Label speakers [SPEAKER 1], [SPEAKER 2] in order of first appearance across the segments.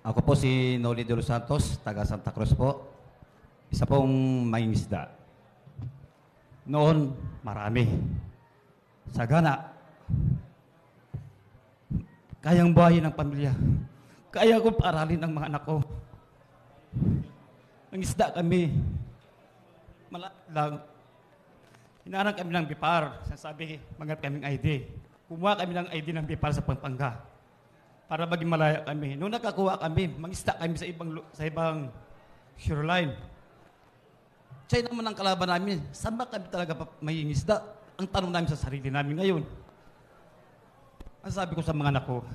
[SPEAKER 1] Ako po si Noli de los Santos, taga Santa Cruz po. Isa pong mangingisda. Noon, marami. Sagana. Kayang buhayin ng pamilya. Kaya ko paaralin ang mga anak ko. Mangisda kami. Malapit lang. Hinarang kami ng BIPAR. Sasabi, mangat kaming ID. Kumuha kami ng ID ng BIPAR sa Pampanga para maging malaya kami. Nung nakakuha kami, mangisda kami sa ibang sa ibang shoreline. Siya naman ang kalaban namin. Saan ba kami talaga may isda? Ang tanong namin sa sarili namin ngayon. Ang sabi ko sa mga anak ko,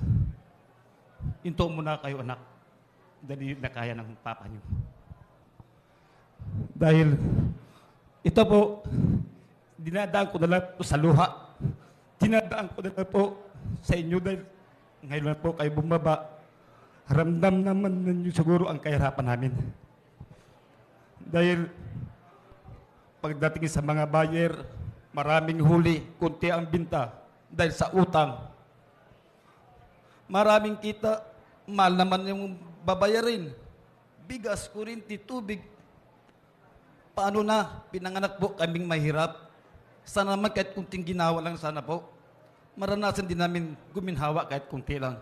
[SPEAKER 1] Into muna kayo anak. Dali na kaya ng papa niyo. Dahil ito po, dinadaan ko na lang po sa luha. Dinadaan ko na lang po sa inyo dahil ngayon po kayo bumaba. Ramdam naman ninyo siguro ang kahirapan namin. Dahil pagdating sa mga buyer, maraming huli, kunti ang binta dahil sa utang. Maraming kita, mahal naman yung babayarin. Bigas, kurinti, tubig. Paano na? Pinanganak po kaming mahirap. Sana naman kahit kunting ginawa lang sana po. Maranasan din namin guminhawa kahit kunti lang.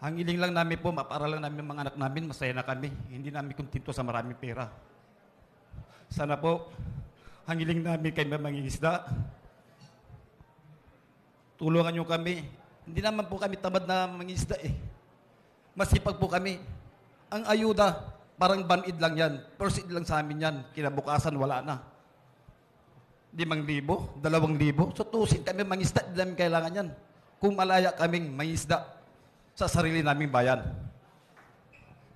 [SPEAKER 1] Ang iling lang namin po, mapara lang namin mga anak namin, masaya na kami. Hindi namin kontento sa maraming pera. Sana po, ang iling namin kay mangingisda, tulungan nyo kami. Hindi naman po kami tamad na mangingisda eh. Masipag po kami. Ang ayuda, parang banid lang yan. Proceed lang sa amin yan. Kinabukasan, wala na. Limang libo, dalawang libo. So tusin kami mangisda, hindi namin kailangan yan. Kung malaya kaming mangisda sa sarili naming bayan.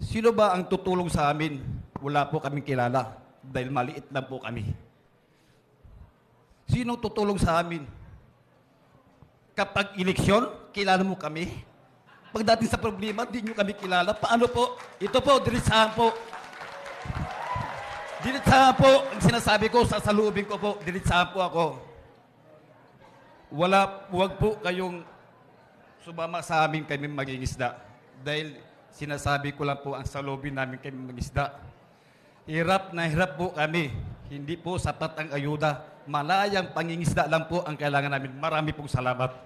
[SPEAKER 1] Sino ba ang tutulong sa amin? Wala po kaming kilala dahil maliit lang po kami. Sino tutulong sa amin? Kapag eleksyon, kilala mo kami. Pagdating sa problema, di nyo kami kilala. Paano po? Ito po, diretsahan po. Diretsahan po, ang sinasabi ko, sa salubin ko po, diretsahan po ako. Wala, huwag po kayong sumama sa amin kami mag-iisda. Dahil sinasabi ko lang po ang salubin namin kami mag-isda. Hirap na hirap po kami. Hindi po sapat ang ayuda. Malayang pangingisda lang po ang kailangan namin. Marami pong salamat.